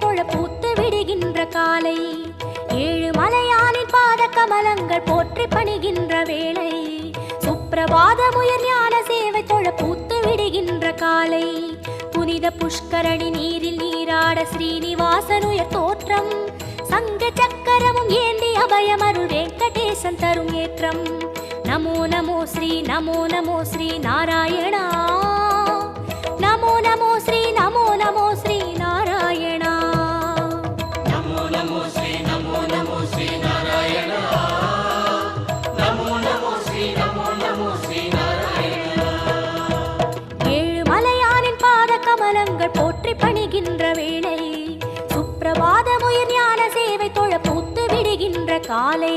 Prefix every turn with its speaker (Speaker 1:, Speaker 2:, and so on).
Speaker 1: தொழ பூத்து விடுகின்ற காலை ஏழு மலையானின் பாத கமலங்கள் போற்றி பணிகின்ற வேளை சுப்பிரபாத முயர் ஞான சேவை தொழ பூத்து விடுகின்ற காலை புனித புஷ்கரணி நீரில் நீராட ஸ்ரீனிவாசனுயர் தோற்றம் சங்க சக்கரமும் ஏந்தி அபயமருள் வெங்கடேசன் தரும் ஏற்றம். நமோ நமோ ஸ்ரீ நமோ நமோ ஸ்ரீ நாராயணா. ஏழு மலையானின் பாத கமலங்கள் போற்றி பணிகின்ற வேளை. சுப்பிரபாத முயர் ஞான சேவை தொழ பூத்து விடுகின்ற காலை.